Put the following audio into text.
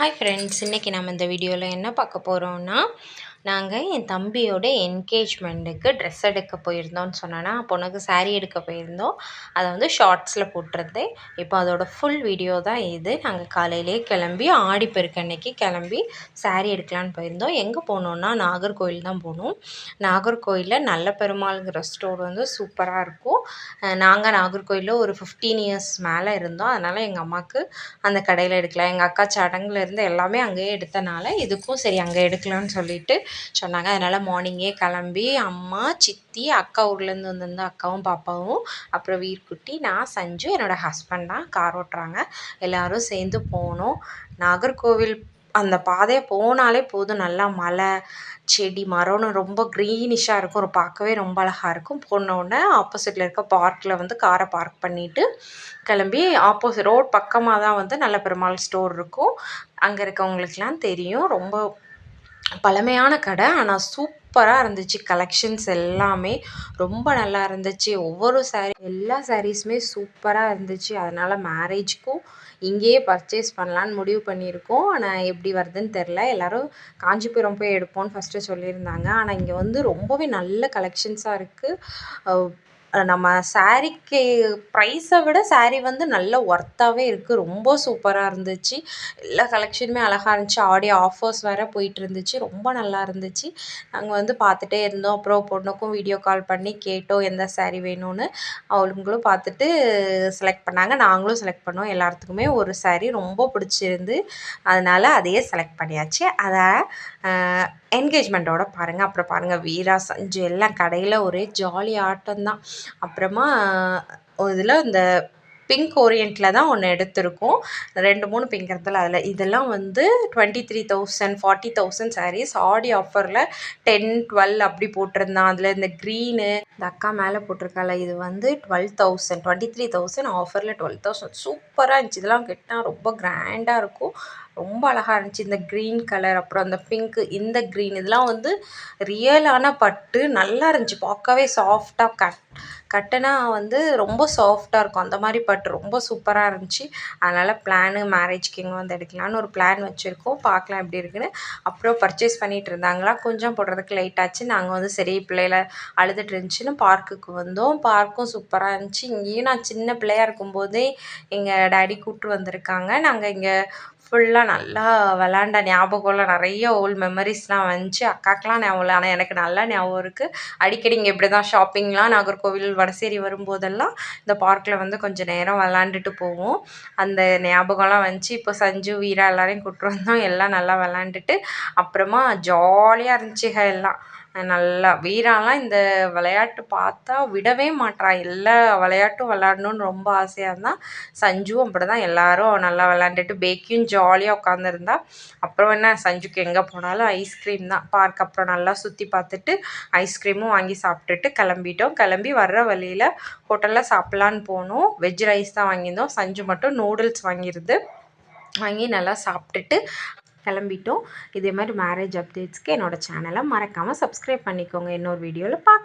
Hi friends இன்றைக்கி நம்ம இந்த வீடியோவில் என்ன பார்க்க போகிறோம்னா நாங்கள் என் தம்பியோட என்கேஜ்மெண்ட்டுக்கு ட்ரெஸ் எடுக்க போயிருந்தோம்னு சொன்னேன்னா பொண்ணுக்கு சாரீ எடுக்க போயிருந்தோம். அதை வந்து ஷார்ட்ஸில் போட்டிருந்தேன். இப்போ அதோட ஃபுல் வீடியோ தான் இது. நாங்கள் காலையிலேயே கிளம்பி ஆடிப்பெருக்கு அன்னைக்கு கிளம்பி சாரீ எடுக்கலான்னு போயிருந்தோம். எங்கே போனோன்னா நாகர்கோவில் தான் போனோம். நாகர்கோவிலில் நல்ல பெருமாளுங்கிற ஸ்டோர் வந்து சூப்பராக இருக்கும். நாங்கள் நாகர்கோவிலில் ஒரு ஃபிஃப்டீன் இயர்ஸ் மேலே இருந்தோம். அதனால் எங்கள் அம்மாவுக்கு அந்த கடையில் எடுக்கலாம். எங்கள் அக்கா சடங்குலேருந்து எல்லாமே அங்கேயே எடுத்தனால இதுக்கும் சரி அங்கே எடுக்கலாம்னு சொல்லிட்டு சொன்னாங்க. அதனால் மார்னிங்கே கிளம்பி அம்மா சித்தி அக்கா ஊர்லேருந்து வந்திருந்த அக்காவும் பாப்பாவும் அப்புறம் வீர்க்குட்டி நான் சஞ்சு என்னோடய ஹஸ்பண்ட் தான் கார் ஓட்டுறாங்க. எல்லோரும் சேர்ந்து போனோம். நாகர்கோவில் அந்த பாதையை போனாலே போதும். நல்லா மலை செடி மரம்னு ரொம்ப க்ரீனிஷாக இருக்கும். ஒரு பார்க்கவே ரொம்ப அழகாக இருக்கும். போனோடனே ஆப்போசிட்டில் இருக்க பார்க்கில் வந்து காரை பார்க் பண்ணிவிட்டு கிளம்பி ஆப்போசிட் ரோட் பக்கமாக தான் வந்து நல்ல பெருமாள் ஸ்டோர் இருக்கும். அங்கே இருக்கவங்களுக்கெலாம் தெரியும். ரொம்ப பழமையான கடை ஆனால் சூப்பராக இருந்துச்சு. கலெக்ஷன்ஸ் எல்லாமே ரொம்ப நல்லா இருந்துச்சு. ஒவ்வொரு ஸாரீ எல்லா ஸாரீஸுமே சூப்பராக இருந்துச்சு. அதனால் மேரேஜ்க்கும் இங்கேயே பர்ச்சேஸ் பண்ணலான்னு முடிவு பண்ணியிருக்கோம். ஆனால் எப்படி வருதுன்னு தெரில எல்லோரும் காஞ்சிபுரம் போய் எடுப்போம்னு ஃபஸ்ட்டு சொல்லியிருந்தாங்க. ஆனால் இங்கே வந்து ரொம்பவே நல்ல கலெக்ஷன்ஸாக இருக்குது நம்ம ஸாரீக்கு ப்ரைஸை விட ஸாரீ வந்து நல்ல ஒர்த்தாகவே இருக்குது ரொம்ப சூப்பராக இருந்துச்சு. எல்லா கலெக்ஷனுமே அழகாக இருந்துச்சு. ஆடி ஆஃபர்ஸ் வேறு போயிட்டு இருந்துச்சு. ரொம்ப நல்லா இருந்துச்சு. நாங்கள் வந்து பார்த்துட்டே இருந்தோம். அப்புறம் பொண்ணுக்கும் வீடியோ கால் பண்ணி கேட்டோம் எந்த ஸாரீ வேணும்னு. அவங்களும் பார்த்துட்டு செலக்ட் பண்ணாங்க. நாங்களும் செலக்ட் பண்ணோம். எல்லாத்துக்குமே ஒரு ஸாரீ ரொம்ப பிடிச்சிருந்து அதனால் அதையே செலக்ட் பண்ணியாச்சு. அதை என்கேஜ்மெண்ட்டோட பாருங்கள் அப்புறம் பாருங்கள் வீரா சஞ்சு எல்லாம் கடையில் ஒரே ஜாலி ஆட்டம் தான் அப்புறமா இதில் இந்த பிங்க் ஓரியண்ட்டில் தான் ஒன்று எடுத்திருக்கோம். ரெண்டு மூணு பிங்க் இடத்துல அதில். இதெல்லாம் வந்து twenty three thousand forty thousand saris Aadi ஆஃபரில் டென் டுவெல் அப்படி போட்டிருந்தான். அதில் இந்த க்ரீனு இந்த அக்கா மேலே போட்டிருக்கால இது வந்து twelve thousand twenty three thousand ஆஃபரில் டுவெல் தௌசண்ட் சூப்பராக இருந்துச்சு. இதெல்லாம் கெட்டால் ரொம்ப கிராண்டாக இருக்கும். ரொம்ப அழகாக இருந்துச்சு. இந்த க்ரீன் கலர் அப்புறம் அந்த பிங்க்கு இந்த க்ரீன் இதெல்லாம் வந்து ரியலான பட்டு நல்லா இருந்துச்சு. பார்க்கவே சாஃப்டாக கட் கட்டுனா வந்து ரொம்ப சாஃப்டாக இருக்கும். அந்த மாதிரி பட்டு ரொம்ப சூப்பராக இருந்துச்சு. அதனால் பிளானு மேரேஜ்க்கு இங்கே வந்து எடுக்கலான்னு ஒரு பிளான் வச்சுருக்கோம். பார்க்கலாம் எப்படி இருக்குன்னு. அப்புறம் பர்ச்சேஸ் பண்ணிகிட்டு இருந்தாங்களா? கொஞ்சம் போடுறதுக்கு லேட் ஆச்சு. நாங்கள் வந்து சரி பிள்ளையில அழுதுட்டு இருந்துச்சுன்னு பார்க்குக்கு வந்தோம். பார்க்கும் சூப்பராக இருந்துச்சு. இங்கேயும் நான் சின்ன பிள்ளையாக இருக்கும்போதே எங்கள் டேடி கூப்பிட்டு வந்திருக்காங்க. நாங்கள் இங்கே ஃபுல்லாக நல்லா விளாண்ட ஞாபகம்லாம் நிறைய ஓல்ட் மெமரிஸ்லாம் வந்துச்சு. அக்காக்கெலாம் ஞாபகம் இல்லை. ஆனால் எனக்கு நல்லா ஞாபகம் இருக்குது அடிக்கடி இங்கே இப்படி தான் ஷாப்பிங்லாம் நாகர்கோவில் வடசேரி வரும்போதெல்லாம் இந்த பார்க்கில் வந்து கொஞ்சம் நேரம் விளாண்டுட்டு போவோம். அந்த ஞாபகம்லாம் வந்துச்சு. இப்போ சஞ்சு வீரா எல்லோரையும் கூப்பிட்டு வந்தோம். எல்லாம் நல்லா விளாண்டுட்டு அப்புறமா ஜாலியாக இருந்துச்சுக எல்லாம். நல்லா வீராலாம் இந்த விளையாட்டு பார்த்தா விடவே மாட்றான் எல்லா விளையாட்டும் விளாடணுன்னு ரொம்ப ஆசையாக இருந்தான் சஞ்சுவும் அப்படி தான் எல்லோரும் நல்லா விளாண்டுட்டு பேக்கியும் ஜாலியாக உட்காந்துருந்தா அப்புறம் என்ன சஞ்சுக்கு எங்கே போனாலும் ஐஸ்கிரீம் தான். பார்க் அப்புறம் நல்லா சுற்றி பார்த்துட்டு ஐஸ்கிரீமும் வாங்கி சாப்பிட்டுட்டு கிளம்பிட்டோம். கிளம்பி வர்ற வழியில் ஹோட்டலில் சாப்பிட்லான்னு போனோம். வெஜ் ரைஸ் தான் வாங்கியிருந்தோம். சஞ்சு மட்டும் நூடுல்ஸ் வாங்கியிருந்து வாங்கி நல்லா சாப்பிட்டுட்டு கிளம்பிட்டோம். இதே மாதிரி மேரேஜ் அப்டேட்ஸ்க்கு என்னோடய சேனலை மறக்காமல் சப்ஸ்கிரைப் பண்ணிக்கோங்க. இன்னொரு வீடியோவில் பார்க்க